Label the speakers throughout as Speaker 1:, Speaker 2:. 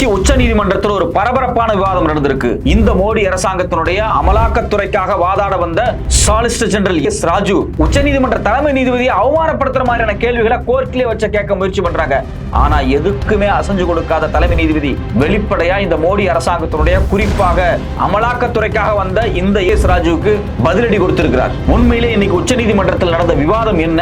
Speaker 1: இன்னைக்கு உச்ச நீதிமன்றத்தில் ஒரு பரபரப்பான விவாதம் நடந்திருக்கு. இந்த மோடி அரசாங்கத்தினுடைய அமலாக்கத்துறைக்காக வாதாட வந்த சாலிசிட்டர் ஜெனரல் எஸ் ராஜு உச்ச நீதிமன்ற தலைமை நீதிபதியை அவமானப்படுத்துற மாதிரியான கேள்விகளை கோர்ட்லயே வச்ச கேட்க முயற்சி பண்றாங்க. ஆனா எதுக்குமே அசைஞ்சு கொடுக்காத தலைமை நீதிபதி வெளிப்படையா இந்த மோடி அரசாங்கத்தினுடைய குறிப்பாக அமலாக்கத்துறைக்காக வந்த இந்த எஸ் ராஜுவுக்கு பதிலடி கொடுத்திருக்கிறார். உண்மையிலே இன்னைக்கு உச்ச நீதிமன்றத்தில் நடந்த விவாதம் என்ன?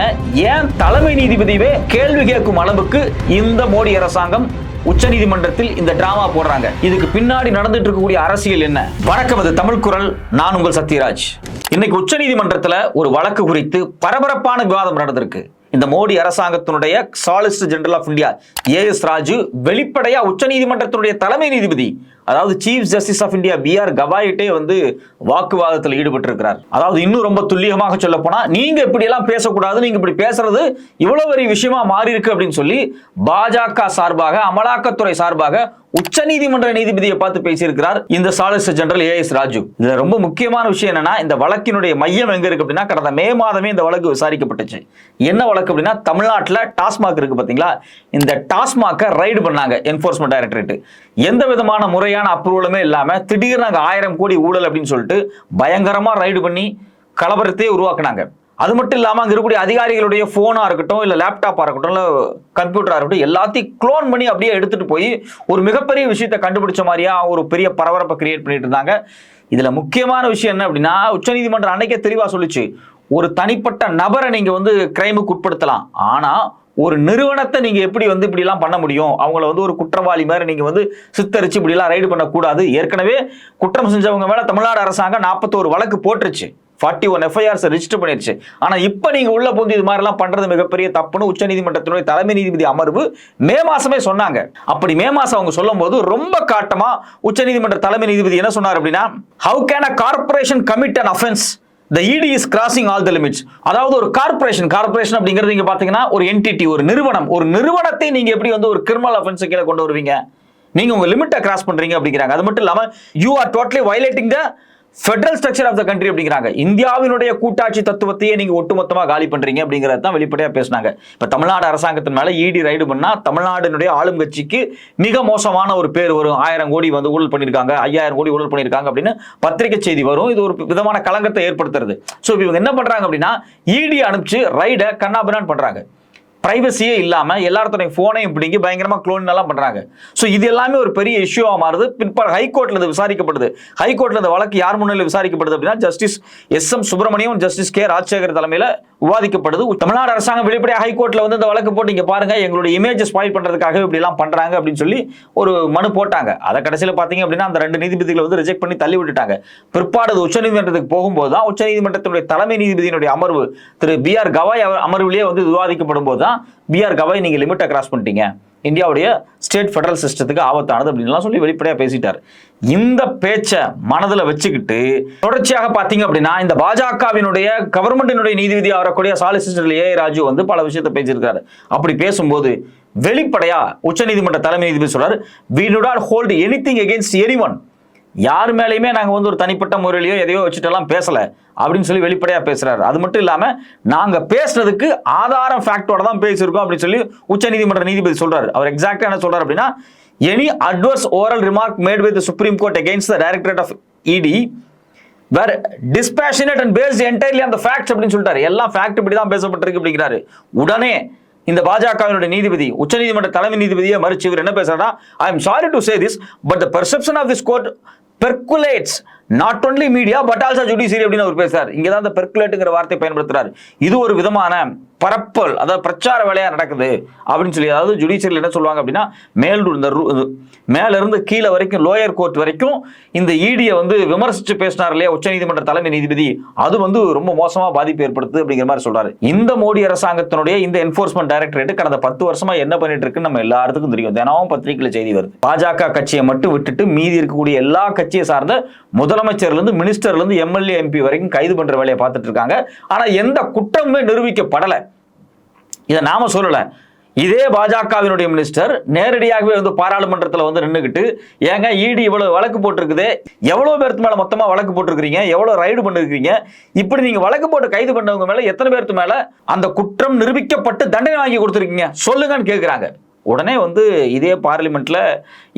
Speaker 1: ஏன் தலைமை நீதிபதியே கேள்வி கேட்கும் அளவுக்கு இந்த மோடி அரசாங்கம் உச்சநீதிமன்றத்தில் இந்த டிராமா போடுறாங்க. இதுக்கு பின்னாடி நடந்துட்டு இருக்கக்கூடிய அரசியல் என்ன? வணக்கம் அது தமிழ் குரல். நான் உங்கள் சத்யராஜ். இன்னைக்கு உச்சநீதிமன்றத்துல ஒரு வழக்கு குறித்து பரபரப்பான விவாதம் நடந்திருக்கு. இந்த மோடி அரசாங்கத்தினுடைய solicitor general of India A S Raju வெளிப்படையா உச்சநீதிமன்றத்தினுடைய தலைமை நீதிபதி அதாவது chief justice of India B R கவாயிட்டே வந்து வாக்குவாதத்தில் ஈடுபட்டு இருக்கிறார் அதாவது இன்னும் ரொம்ப துல்லியமாக சொல்ல போனா நீங்க இப்படி எல்லாம் பேசக்கூடாது நீங்க இப்படி பேசுறது இவ்வளவு பெரிய விஷயமா மாறி இருக்கு அப்படின்னு சொல்லி பாஜக சார்பாக அமலாக்கத்துறை சார்பாக உச்சநீதிமன்ற நீதிபதியை பார்த்து பேசியிருக்கிறார் இந்த solicitor general A S Raju இதுல ரொம்ப முக்கியமான விஷயம் என்னன்னா இந்த வழக்கினுடைய மையம் எங்க இருக்கு அப்படின்னா கடந்த மே மாதமே இந்த வழக்கு விசாரிக்கப்பட்டுச்சு. என்ன வழக்கு அப்படின்னா தமிழ்நாட்டில் டாஸ்மாக் இருக்கு பாத்தீங்களா? இந்த டாஸ்மாக்கை ரைடு பண்ணாங்க என்போர்ஸ்மெண்ட் டைரக்டரேட் எந்த விதமான முறையான அப்ரூவலுமே இல்லாம திடீர்னு நாங்கள் ஆயிரம் கோடி ஊழல் அப்படின்னு சொல்லிட்டு பயங்கரமாக ரைடு பண்ணி கலவரத்தையே உருவாக்குனாங்க. அது மட்டும் இல்லாமல் அங்கே இருக்கக்கூடிய அதிகாரிகளுடைய ஃபோனாக இருக்கட்டும் இல்லை லேப்டாப்பாக இருக்கட்டும் இல்லை கம்ப்யூட்டராக இருக்கட்டும் எல்லாத்தையும் க்ளோன் பண்ணி அப்படியே எடுத்துகிட்டு போய் ஒரு மிகப்பெரிய விஷயத்தை கண்டுபிடிச்ச மாதிரியா ஒரு பெரிய பரபரப்பை கிரியேட் பண்ணிட்டு இருந்தாங்க. இதில் முக்கியமான விஷயம் என்ன அப்படின்னா உச்சநீதிமன்றம் அன்னைக்கே தெளிவாக சொல்லுச்சு. ஒரு தனிப்பட்ட நபரை நீங்கள் வந்து கிரைமுக்கு உட்படுத்தலாம். ஆனால் ஒரு நிறுவனத்தை நீங்க எப்படி வந்து இப்படி எல்லாம் பண்ண முடியும்? அவங்கள வந்து ஒரு குற்றவாளி மாதிரி நீங்க வந்து சித்தரிச்சு இப்படி எல்லாம் ரைடு பண்ணக்கூடாது. ஏற்கனவே குற்றம் செஞ்சவங்க மேல தமிழ்நாடு அரசாங்கம் நாற்பத்தோரு வழக்கு போட்டுருச்சு. ஃபார்ட்டி ஒன் எஃப்ஐஆர்ஸ் ரிஜிஸ்டர் பண்ணிருச்சு. ஆனா இப்ப நீங்க உள்ள போந்து இது மாதிரி எல்லாம் பண்றது மிகப்பெரிய தப்புன்னு உச்சநீதிமன்றத்தினுடைய தலைமை நீதிபதி அமர்வு மே மாசமே சொன்னாங்க. அப்படி மே மாசம் அவங்க சொல்லும் போது ரொம்ப காட்டமா உச்சநீதிமன்ற தலைமை நீதிபதி என்ன சொன்னார் அப்படின்னா how can a corporation commit an offence the E D is crossing all the limits அதாவது ஒரு கார்பரேஷன் கார்பரேஷன் அப்படிங்கிறது நீங்க பாத்தீங்கன்னா ஒரு என்டிட்டி ஒரு நிறுவனம். ஒரு நிறுவனத்தை நீங்க எப்படி வந்து ஒரு கிரிமினல் அஃபென்ஸ் கீழே கொண்டு வருவீங்க? நீங்க உங்க லிமிட்டை கிராஸ் பண்றீங்க அப்படிங்கிறாங்க. அது மட்டும் இல்லாம you are totally violating the federal structure of the country அப்படிங்கிறாங்க. இந்தியாவினுடைய கூட்டாட்சி தத்துவத்தையே நீங்க ஒட்டுமொத்தமாக காலி பண்றீங்க அப்படிங்கறத தான் வெளிப்படையா பேசினாங்க. இப்ப தமிழ்நாடு அரசாங்கத்தின் மேல இடி ரைடு பண்ணா தமிழ்நாட்டினுடைய ஆளும் கட்சிக்கு மிக மோசமான ஒரு பேர் வரும். ஆயிரம் கோடி வந்து ஊழல் பண்ணியிருக்காங்க ஐயாயிரம் கோடி ஊழல் பண்ணியிருக்காங்க அப்படின்னு பத்திரிகை செய்தி வரும். இது ஒரு விதமான களங்கத்தை ஏற்படுத்துறது. ஸோ இவங்க என்ன பண்றாங்க அப்படின்னா இடி அனுப்பிச்சு ரைடை கண்ணாபிரான் பண்றாங்க. ப்ரைவசியே இல்லாமல் எல்லாத்தோடைய ஃபோனையும் பிடிங்கி பயங்கரமாக குளோன் எல்லாம் ஸோ இது எல்லாமே ஒரு பெரிய இஷ்யூவாக மாறுது. பிற்பாடு ஹைகோர்ட்டில் இது விசாரிக்கப்படுது. ஹைகோர்ட்டில் இந்த வழக்கு யார் முன்னிலையில் விசாரிக்கப்படுது அப்படின்னா justice S M Subramaniam justice K Rajasekar தலைமையில் விவாதிக்கப்படுது. தமிழ்நாடு அரசாங்கம் வெளிப்படையாக ஹைகோர்ட்டில் வந்து இந்த வழக்கு போட்டு இங்கே பாருங்கள் எங்களுடைய இமேஜை ஸ்பாயில் பண்ணுறதுக்காக இப்படி எல்லாம் அப்படின்னு சொல்லி ஒரு மனு போட்டாங்க. அதை கடைசியில் பார்த்தீங்க அப்படின்னா அந்த ரெண்டு நீதிபதிகளை வந்து ரிஜெக்ட் பண்ணி தள்ளி விட்டுட்டாங்க. பிற்பாடு அது உச்சநீதிமன்றத்துக்கு போகும்போது தான் உச்சநீதிமன்றத்தினுடைய தலைமை நீதிபதியினுடைய அமர்வு திரு பி ஆர் கவாய் அவர் அமர்விலேயே வந்து விவாதிக்கப்படும் போது தான் பி கவாய் நீங்க லிமிட்டை கிராஸ் பண்ணிட்டீங்க. இந்தியாவுடைய ஸ்டேட் ஃபெடரல் சிஸ்டத்துக்கு ஆபத்தானது அப்படின்லாம் சொல்லி வெளிப்படையாக பேசிட்டார். இந்த பேச்சை மனதில் வச்சுக்கிட்டு தொடர்ச்சியாக பார்த்தீங்க அப்படின்னா இந்த பாஜகவினுடைய கவர்மெண்டினுடைய நீதிபதி வரக்கூடிய சாலிசிட்டர் ஏ ராஜு வந்து பல விஷயத்தை பேசியிருக்காரு. அப்படி பேசும்போது வெளிப்படையா உச்சநீதிமன்ற தலைமை நீதிபதி சொல்றாரு we do not hold anything against anyone யார் மேலேயுமே நாங்கள் வந்து ஒரு தனிப்பட்ட முறையிலையோ எதையோ வச்சுட்டெல்லாம் பேசலை அப்படின்னு சொல்லி வெளிப்படையாக பேசுகிறார் அது மட்டும் இல்லாமல் நாங்கள் பேசுனதுக்கு ஆதாரம் ஃபேக்டோட தான் பேசியிருக்கோம் அப்படின்னு சொல்லி உச்சநீதிமன்ற நீதிபதி சொல்கிறார் அவர் எக்ஸாக்டாக என்ன சொல்கிறார் அப்படின்னா any adverse oral remark made with supreme court against the directorate of E D were dispassionate and based entirely அந்த ஃபேக்ட்ஸ் அப்படின்னு சொல்லிட்டாரு. எல்லாம் ஃபேக்ட் இப்படி தான் பேசப்பட்டிருக்கு அப்படிங்கிறாரு. உடனே இந்த பாஜகவினுடைய நீதிபதி உச்சநீதிமன்ற தலைமை நீதிபதியை மறுச்சு இவர் என்ன பேசுறாருன்னா I am sorry to say this but the perception of this court percolates not only media but also judiciary அப்படின்னு அவர் பேசுறாரு. இங்கே தான் இந்த பெர்குலேட்டுங்கிற வார்த்தை பயன்படுத்துறாரு. இது ஒரு விதமான பரப்பல் அதாவது பிரச்சார வேலையா நடக்குது அப்படின்னு சொல்லி அதாவது ஜுடிஷியல் என்ன சொல்லுவாங்க அப்படின்னா மேல் இந்த மேலிருந்து இது கீழே வரைக்கும் லோயர் கோர்ட் வரைக்கும் இந்த ஈடியை வந்து விமர்சிச்சு பேசினார் இல்லையா உச்சநீதிமன்ற தலைமை நீதிபதி அது வந்து ரொம்ப மோசமா பாதிப்பு ஏற்படுத்துது அப்படிங்கிற மாதிரி சொல்றாரு. இந்த மோடி அரசாங்கத்தினுடைய இந்த என்போர்ஸ்மெண்ட் டைரக்டரேட் கடந்த பத்து வருஷமா என்ன பண்ணிட்டு இருக்குன்னு நம்ம எல்லாத்துக்கும் தெரியும். தினமும் பத்திரிகையில செய்தி வருது. பாஜக கட்சியை மட்டும் விட்டுட்டு மீதி இருக்கக்கூடிய எல்லா கட்சியை சார்ந்த முதலமைச்சர்ல இருந்து மினிஸ்டர்ல இருந்து எம்எல்ஏ எம்பி வரைக்கும் கைது பண்ற வேலையை பார்த்துட்டு இருக்காங்க. ஆனா எந்த குற்றமுமே நிரூபிக்கப்படலை. இதை நாம சொல்லலை. இதே பாஜகவினுடைய மினிஸ்டர் நேரடியாகவே வந்து பாராளுமன்றத்தில் வந்து நின்றுக்கிட்டு ஏங்க இடி இவ்வளவு வழக்கு போட்டிருக்குது எவ்வளவு பேருக்கு மேல மொத்தமா வழக்கு போட்டிருக்கிறீங்க எவ்வளவு ரைடு பண்ணிருக்கீங்க இப்படி நீங்க வழக்கு போட்டு கைது பண்ணவங்க மேல எத்தனை பேருக்கு மேல அந்த குற்றம் நிரூபிக்கப்பட்டு தண்டனை வாங்கி கொடுத்துருக்கீங்க? சொல்லுங்கன்னு கேட்கிறாங்க உடனே வந்து இதே பார்லிமெண்ட்ல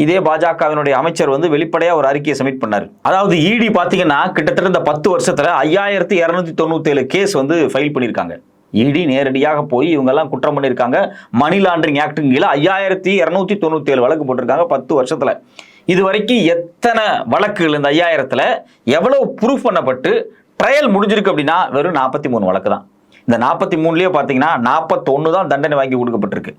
Speaker 1: இதே பாஜகவினுடைய அமைச்சர் வந்து வெளிப்படையா ஒரு அறிக்கையை சப்மிட் பண்ணார். அதாவது இடி பாத்தீங்கன்னா கிட்டத்தட்ட இந்த பத்து வருஷத்துல ஐயாயிரத்தி இருநூத்தி தொண்ணூத்தி ஏழு கேஸ் வந்து ஃபைல் பண்ணியிருக்காங்க. இடி நேரடியாக போய் இவங்கெல்லாம் குற்றம் பண்ணியிருக்காங்க. மணி லாண்டரிங் ஆக்டுக்கு கீழே ஐயாயிரத்தி இரநூத்தி தொண்ணூத்தி ஏழு வழக்கு போட்டிருக்காங்க பத்து வருஷத்துல. இது வரைக்கும் எத்தனை வழக்குகள் இந்த ஐயாயிரத்துல? எவ்வளவு ப்ரூஃப் பண்ணப்பட்டு ட்ரையல் முடிஞ்சிருக்கு அப்படின்னா வெறும் நாற்பத்தி மூணு வழக்கு தான். இந்த நாற்பத்தி மூணுலேயே பார்த்தீங்கன்னா நாற்பத்தொன்று தான் தண்டனை வாங்கி கொடுக்கப்பட்டிருக்கு.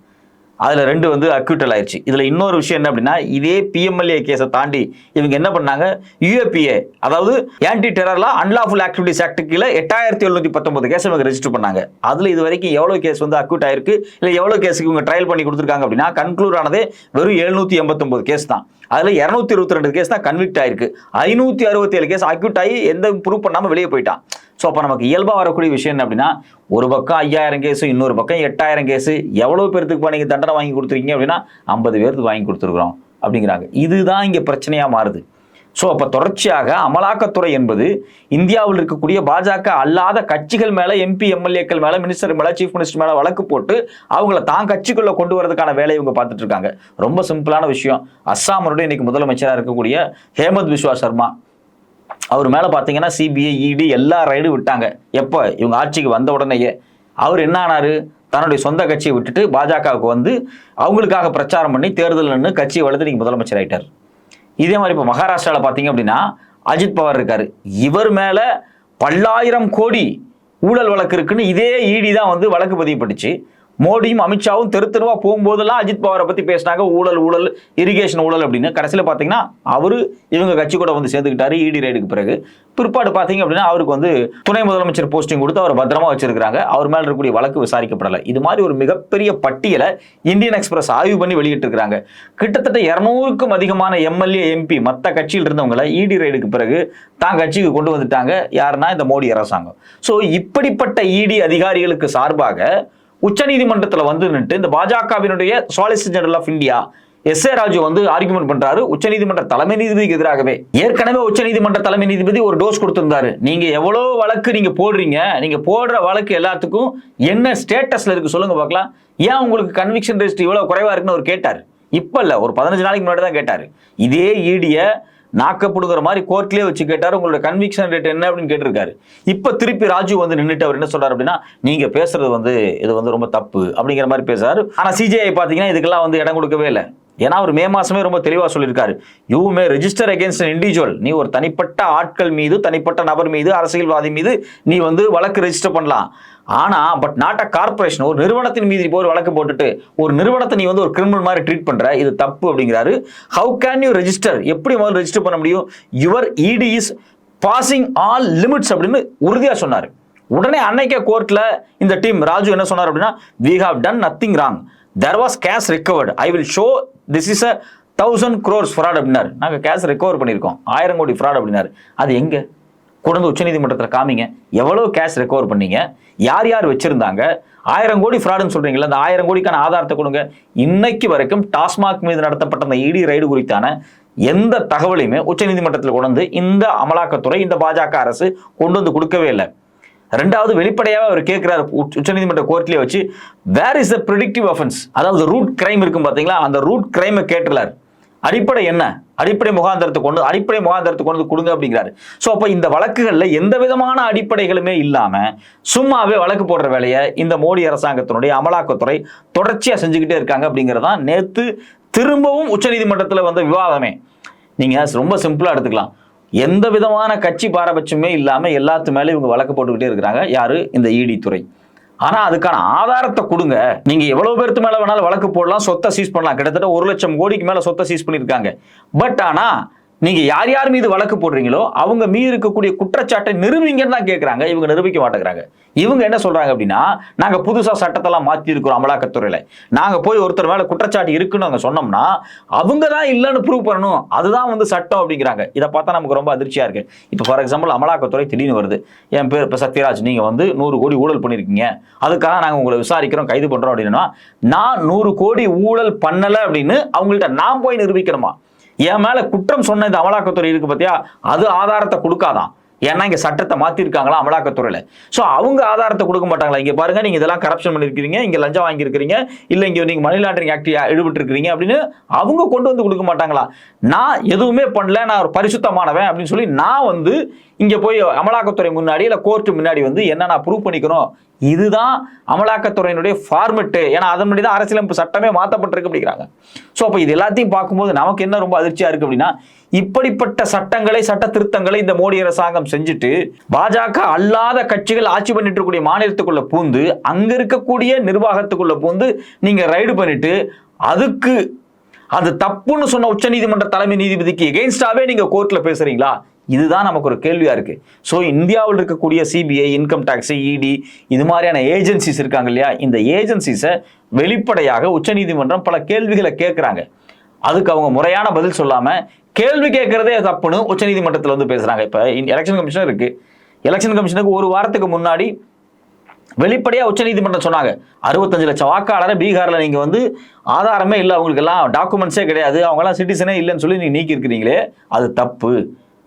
Speaker 1: அதில் ரெண்டு வந்து அக்யூட்டல் ஆயிடுச்சு இதில் இன்னொரு விஷயம் என்ன அப்படின்னா இதே பிஎம்எல்ஏ கேஸை தாண்டி இவங்க என்ன பண்ணாங்க? யூஏபிஏ அதாவது anti terror law unlawful activities act கீழே எட்டாயிரத்தி எழுநூத்தி பத்தொன்பது கேஸ் இவங்க ரெஜிஸ்டர் பண்ணாங்க. அதில் இது வரைக்கும் எவ்வளோ கேஸ் வந்து அக்யூட் ஆயிருக்கு? இல்லை எவ்வளோ கேஸுக்கு இவங்க ட்ரையல் பண்ணி கொடுத்துருக்காங்க அப்படின்னா கன்க்ளூட் ஆனதே வெறும் எழுநூத்தி எண்பத்தொம்பது கேஸ் தான். அதில் இரநூத்தி இருபத்தி ரெண்டு கேஸ் தான் கன்விக்ட் ஆயிருக்கு. ஐநூற்றி அறுபத்தி ஏழு கேஸ் அக்யூட் ஆகி எந்த ப்ரூவ் பண்ணாமல் வெளியே போயிட்டான். ஸோ அப்போ நமக்கு இயல்பாக வரக்கூடிய விஷயம் என்ன அப்படின்னா ஒரு பக்கம் ஐயாயிரம் கேஸு இன்னொரு பக்கம் எட்டாயிரம் கேஸு எவ்வளோ பேர்த்துக்கு நீங்கள் தண்டனை வாங்கி கொடுத்துருக்கீங்க அப்படின்னா ஐம்பது பேருக்கு வாங்கி கொடுத்துருக்குறோம் அப்படிங்கிறாங்க. இதுதான் இங்கே பிரச்சனையாக மாறுது. ஸோ அப்போ தொடர்ச்சியாக அமலாக்கத்துறை என்பது இந்தியாவில் இருக்கக்கூடிய பாஜக அல்லாத கட்சிகள் மேலே எம்பி எம்எல்ஏக்கள் மேலே மினிஸ்டர் மேலே சீஃப் மினிஸ்டர் மேலே வழக்கு போட்டு அவங்கள தான் கட்சிக்குள்ளே கொண்டு வரதுக்கான வேலையை இவங்க பார்த்துட்டு இருக்காங்க. ரொம்ப சிம்பிளான விஷயம். அஸ்ஸாமருடைய இன்னைக்கு முதலமைச்சராக இருக்கக்கூடிய ஹேமந்த் விஸ்வா சர்மா. அவர் மேலே பார்த்தீங்கன்னா சிபிஐ இடி எல்லா ரைடும் விட்டாங்க. எப்போ? இவங்க ஆட்சிக்கு வந்த உடனேயே. அவர் என்ன ஆனாரு? தன்னுடைய சொந்த கட்சியை விட்டுட்டு பாஜகவுக்கு வந்து அவங்களுக்காக பிரச்சாரம் பண்ணி தேர்தல் நின்று கட்சியை வளர்த்து நீங்கள் முதலமைச்சர் ஆகிட்டார் இதே மாதிரி இப்போ மகாராஷ்டிராவில் பார்த்தீங்க அப்படின்னா அஜித் பவார் இருக்கார். இவர் மேலே பல்லாயிரம் கோடி ஊழல் வழக்கு இருக்குன்னு இதே இடி தான் வந்து வழக்கு பதிவுப்பட்டுச்சு மோடியும் அமித்ஷாவும் தெரு தெருவா போகும்போதெல்லாம் அஜித் பவாரை பற்றி பேசினாங்க. ஊழல் ஊழல் இரிகேஷன் ஊழல் அப்படின்னு. கடைசியில் பார்த்தீங்கன்னா அவரு இவங்க கட்சி கூட வந்து சேர்த்துக்கிட்டாரு இடி ரைடுக்கு பிறகு. பிற்பாடு பார்த்தீங்க அப்படின்னா அவருக்கு வந்து துணை முதலமைச்சர் போஸ்டிங் கொடுத்து அவர் பத்திரமா வச்சிருக்கிறாங்க. அவர் மேலே இருக்கக்கூடிய வழக்கு விசாரிக்கப்படலை. இது மாதிரி ஒரு மிகப்பெரிய பட்டியலை இந்தியன் எக்ஸ்பிரஸ் ஆய்வு பண்ணி வெளியிட்டிருக்கிறாங்க. கிட்டத்தட்ட இரநூறுக்கும் அதிகமான எம்எல்ஏ எம்பி மற்ற கட்சியில் இருந்தவங்களை இடி ரைடுக்கு பிறகு தான் கட்சிக்கு கொண்டு வந்துட்டாங்க. யாருன்னா இந்த மோடி அரசாங்கம். ஸோ இப்படிப்பட்ட இடி அதிகாரிகளுக்கு சார்பாக உச்சநீதிமன்றத்தில் வந்து நின்று இந்த பாஜகவினுடைய solicitor general of India S A Raju வந்து ஆர்குமெண்ட் பண்றாரு உச்சநீதிமன்ற தலைமை நீதிபதிக்கு எதிராகவே. ஏற்கனவே உச்சநீதிமன்ற தலைமை நீதிபதி ஒரு டோஸ் கொடுத்திருந்தாரு. நீங்க எவ்வளவு வழக்கு நீங்க போடுறீங்க? நீங்க போடுற வழக்கு எல்லாத்துக்கும் என்ன ஸ்டேட்டஸ்ல இருக்கு சொல்லுங்க பார்க்கலாம். ஏன் உங்களுக்கு கன்விக்ஷன் ரெஜிஸ்டர் இவ்வளவு குறைவா இருக்குன்னு அவர் கேட்டார். இப்ப இல்ல ஒரு பதினஞ்சு நாளைக்கு முன்னாடி தான் கேட்டாரு. இதே ஈடிய நாக்கப்படுங்கிற மாதிரி கோர்ட்லயே வச்சு கேட்டாரு. உங்களோட கன்விக்ஷன் ரேட் என்ன அப்படின்னு கேட்டிருக்காரு. இப்ப திருப்பி ராஜு வந்து நின்றுட்டு அவர் என்ன சொல்றாரு அப்படின்னா நீங்க பேசுறது வந்து இது வந்து ரொம்ப தப்பு அப்படிங்கிற மாதிரி பேசுறாரு. ஆனா சிஜிஐ பாத்தீங்கன்னா இதுக்கெல்லாம் வந்து இடம் கொடுக்கவே இல்லை. ஏன்னா அவர் மே மாசமே ரொம்ப தெளிவா சொல்லியிருக்காரு. You may register against individual நீ ஒரு தனிப்பட்ட ஆட்கள் மீது தனிப்பட்ட நபர் மீது அரசியல்வாதி மீது நீ வந்து வழக்கு ரெஜிஸ்டர் பண்ணலாம். ஆனா பட் நாட் அ கார்பரேஷன் ஒரு நிறுவனத்தின் மீது நீ போய் ஒரு வழக்கு போட்டுட்டு ஒரு நிறுவனத்தை நீ வந்து ஒரு கிரிமினல் மாதிரி ட்ரீட் பண்ற இது தப்பு அப்படிங்கிறாரு. ஹவு கேன் யூ ரெஜிஸ்டர் எப்படி முதல்ல ரெஜிஸ்டர் பண்ண முடியும்? யுவர் இடி இஸ் பாசிங் ஆல் லிமிட்ஸ் அப்படின்னு உறுதியா சொன்னார். உடனே அன்னைக்கே கோர்ட்ல இந்த டீம் ராஜு என்ன சொன்னார் அப்படின்னா we have done nothing wrong there was cash recovered I will show this is a thousand crores fraud அப்படின்னாரு. நாங்கள் கேஷ் ரெக்கவர் பண்ணியிருக்கோம். ஆயிரம் கோடி ஃப்ராட் அப்படின்னாரு. அது எங்கே? கொண்டு உச்சநீதிமன்றத்தில் காமிங்க. எவ்வளோ கேஷ் ரெக்கவர் பண்ணீங்க? யார் யார் வச்சுருந்தாங்க? ஆயிரம் கோடி ஃப்ராடுன்னு சொல்கிறீங்களா அந்த ஆயிரம் கோடிக்கான ஆதாரத்தை கொடுங்க. இன்னைக்கு வரைக்கும் டாஸ்மாக் மீது நடத்தப்பட்ட அந்த இடி ரைடு குறித்தான எந்த தகவலையுமே உச்சநீதிமன்றத்தில் கொண்டு வந்து இந்த அமலாக்கத்துறை இந்த பாஜக அரசு கொண்டு வந்து கொடுக்கவே இல்லை. ரெண்டாவது வெளிப்படையாக அவர் கேட்கிறார் உச்சநீதிமன்ற கோர்ட்லேயே வச்சு where is the predicate offence அதாவது ரூட் கிரைம் இருக்கும் பார்த்தீங்களா அந்த ரூட் கிரைமை கேட்டுலார் அடிப்படை என்ன? அடிப்படை முகாந்திரத்தை கொண்டு அடிப்படை முகாந்திரத்தை கொண்டு கொடுங்க அப்படிங்கிறாரு. ஸோ அப்போ இந்த வழக்குகளில் எந்த விதமான அடிப்படைகளுமே இல்லாமல் சும்மாவே வழக்கு போடுற வேலையை இந்த மோடி அரசாங்கத்தினுடைய அமலாக்கத்துறை தொடர்ச்சியாக செஞ்சுக்கிட்டே இருக்காங்க அப்படிங்கிறதான் நேற்று திரும்பவும் உச்சநீதிமன்றத்தில் வந்த விவாதமே. நீங்க ரொம்ப சிம்பிளா எடுத்துக்கலாம். எந்த விதமான கட்சி பாரபட்சமே இல்லாமல் எல்லாத்து மேலே இவங்க வழக்கு போட்டுக்கிட்டே இருக்கிறாங்க. யாரு? இந்த இடி துறை. ஆனா அதுக்கான ஆதாரத்தை கொடுங்க. நீங்க எவ்வளவு பேருக்கு மேல வேணாலும் வழக்கு போடலாம் சொத்தை சீஸ் பண்ணலாம். கிட்டத்தட்ட ஒரு லட்சம் கோடிக்கு மேல சொத்தை சீஸ் பண்ணியிருக்காங்க. பட் ஆனா நீங்க யார் யார் மீது வழக்கு போடுறீங்களோ அவங்க மீது இருக்கக்கூடிய குற்றச்சாட்டை நிரூபிங்கன்னு தான் கேட்கறாங்க இவங்க நிரூபிக்க மாட்டேங்கிறாங்க. இவங்க என்ன சொல்றாங்க அப்படின்னா நாங்க புதுசா சட்டத்தெல்லாம் மாத்தி இருக்கிறோம் அமலாக்கத்துறையில நாங்க போய் ஒருத்தர் மேல குற்றச்சாட்டு இருக்குன்னு நாங்க சொன்னோம்னா அவங்க தான் இல்லைன்னு ப்ரூவ் பண்ணணும். அதுதான் வந்து சட்டம் அப்படிங்கிறாங்க. இதை பார்த்தா நமக்கு ரொம்ப அதிர்ச்சியா இருக்கு. இப்போ ஃபார் எக்ஸாம்பிள் அமலாக்கத்துறை திடீர்னு வருது. என் பேர் இப்போ சத்யராஜ் நீங்க வந்து நூறு கோடி ஊழல் பண்ணியிருக்கீங்க. அதுக்காக நாங்க உங்களை விசாரிக்கிறோம் கைது பண்றோம் அப்படின்னா நான் நூறு கோடி ஊழல் பண்ணல அப்படின்னு அவங்கள்ட்ட நான் போய் நிரூபிக்கணுமா? என் மேல குற்றம் சொன்ன இந்த அமலாக்கத்துறை இருக்கு பார்த்தியா அது ஆதாரத்தை கொடுக்காதான். ஏன்னா இங்க சட்டத்தை மாத்திருக்காங்களா அமலாக்கத்துறையில? சோ அவங்க ஆதாரத்தை கொடுக்க மாட்டாங்களா? இங்க பாருங்க நீங்க இதெல்லாம் கரப்ஷன் பண்ணிருக்கீங்க இங்க லஞ்சம் வாங்கியிருக்கிறீங்க இல்ல இங்க நீங்க மணி லாண்டரிங் ஆக்ட் ஈடுபட்டு இருக்கிறீங்க அப்படின்னு அவங்க கொண்டு வந்து கொடுக்க மாட்டாங்களா? நான் எதுவுமே பண்ணல நான் ஒரு பரிசுத்தமானவன் அப்படின்னு சொல்லி நான் வந்து இங்க போய் அமலாக்கத்துறை முன்னாடி இல்ல கோர்ட்டு முன்னாடி வந்து என்ன நான் ப்ரூவ் பண்ணிக்கிறோம் இதுதான் அமலாக்கத்துறையினுடைய ஃபார்மெட்டு ஏன்னா அதன் தான் அரசியலமைப்பு சட்டமே மாற்றப்பட்டிருக்கு அப்படிங்கிறாங்க. ஸோ அப்போ இது எல்லாத்தையும் பார்க்கும்போது நமக்கு என்ன ரொம்ப அதிர்ச்சியாக இருக்குது அப்படின்னா இப்படிப்பட்ட சட்டங்களை சட்ட திருத்தங்களை இந்த மோடி அரசாங்கம் செஞ்சுட்டு பாஜக அல்லாத கட்சிகள் ஆட்சி பண்ணிட்டு இருக்கக்கூடிய மாநிலத்துக்குள்ள பூந்து அங்க இருக்கக்கூடிய நிர்வாகத்துக்குள்ள பூந்து நீங்க ரைடு பண்ணிட்டு அதுக்கு அது தப்புன்னு சொன்ன உச்சநீதிமன்ற தலைமை நீதிபதிக்கு எகெயின்ஸ்டாவே நீங்க கோர்ட்ல பேசுறீங்களா? இதுதான் நமக்கு ஒரு கேள்வியா இருக்கு. ஸோ இந்தியாவில் இருக்கக்கூடிய சிபிஐ இன்கம் டேக்ஸ் இடி இது மாதிரியான ஏஜென்சிஸ் இருக்காங்க இல்லையா? இந்த ஏஜென்சிஸை வெளிப்படையாக உச்சநீதிமன்றம் பல கேள்விகளை கேட்குறாங்க. அதுக்கு அவங்க முறையான பதில் சொல்லாம கேள்வி கேட்கறதே தப்புன்னு உச்சநீதிமன்றத்தில் வந்து பேசுறாங்க. இப்போ எலெக்ஷன் கமிஷனர் இருக்கு. எலெக்ஷன் கமிஷனுக்கு ஒரு வாரத்துக்கு முன்னாடி வெளிப்படையா உச்சநீதிமன்றம் சொன்னாங்க. அறுபத்தஞ்சு லட்சம் வாக்காளரை பீகார்ல நீங்க வந்து ஆதாரமே இல்லை. அவங்களுக்கு எல்லாம் டாக்குமெண்ட்ஸே கிடையாது. அவங்க எல்லாம் சிட்டிசனே இல்லைன்னு சொல்லி நீங்க நீக்கி இருக்கிறீங்களே அது தப்பு.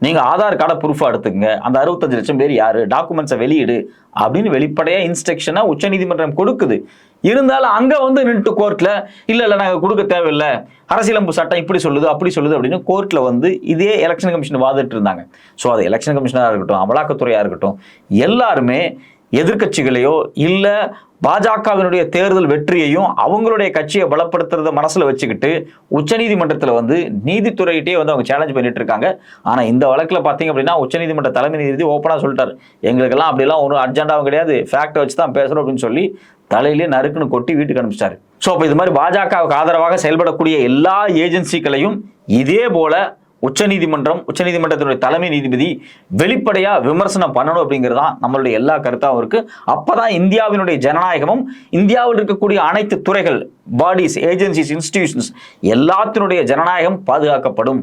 Speaker 1: நீங்க ஆதார் கார்டை ப்ரூஃபா எடுத்துக்கங்க. அந்த அறுபத்தஞ்சு லட்சம் பேர் யாரு? டாக்குமெண்ட்ஸை வெளியிடு அப்படின்னு வெளிப்படையா இன்ஸ்ட்ரக்ஷனாக உச்சநீதிமன்றம் கொடுக்குது. இருந்தாலும் அங்க வந்து நின்று கோர்ட்ல இல்ல இல்ல நாங்க கொடுக்க தேவையில்லை. அரசியலமைப்பு சட்டம் இப்படி சொல்லுது அப்படி சொல்லுது அப்படின்னு கோர்ட்ல வந்து இதே எலெக்ஷன் கமிஷன் வாதிட்டு இருந்தாங்க. ஸோ அது எலெக்ஷன் கமிஷனாக இருக்கட்டும் அமலாக்கத்துறையா இருக்கட்டும் எல்லாருமே எதிர்க்கட்சிகளையோ இல்லை பாஜகவினுடைய தேர்தல் வெற்றியையும் அவங்களுடைய கட்சியை பலப்படுத்துறத மனசில் வச்சுக்கிட்டு உச்சநீதிமன்றத்தில் வந்து நீதித்துறையிட்டே வந்து அவங்க சேலஞ்ச் பண்ணிட்டு இருக்காங்க. ஆனால் இந்த வழக்கில் பார்த்தீங்க அப்படின்னா உச்சநீதிமன்ற தலைமை நீதிபதி ஓப்பனாக சொல்லிட்டாரு. எங்களுக்கெல்லாம் அப்படிலாம் ஒன்றும் அர்ஜென்டாவும் கிடையாது. ஃபேக்டை வச்சு தான் பேசணும் அப்படின்னு சொல்லி தலையிலே நறுக்குன்னு கொட்டி வீட்டுக்கு அனுப்பிச்சிட்டாரு. ஸோ அப்போ இது மாதிரி பாஜகவுக்கு ஆதரவாக செயல்படக்கூடிய எல்லா ஏஜென்சிகளையும் இதே போல உச்சநீதிமன்றம் உச்சநீதிமன்றத்தினுடைய தலைமை நீதிபதி வெளிப்படையா விமர்சனம் பண்ணணும் அப்படிங்கிறது தான் நம்மளுடைய எல்லா கருத்தாகவும் இருக்கு. அப்பதான் இந்தியாவினுடைய ஜனநாயகமும் இந்தியாவில் இருக்கக்கூடிய அனைத்து துறைகள் பாடிஸ் ஏஜென்சிஸ் இன்ஸ்டிடியூஷன்ஸ் எல்லாத்தினுடைய ஜனநாயகம் பாதுகாக்கப்படும்.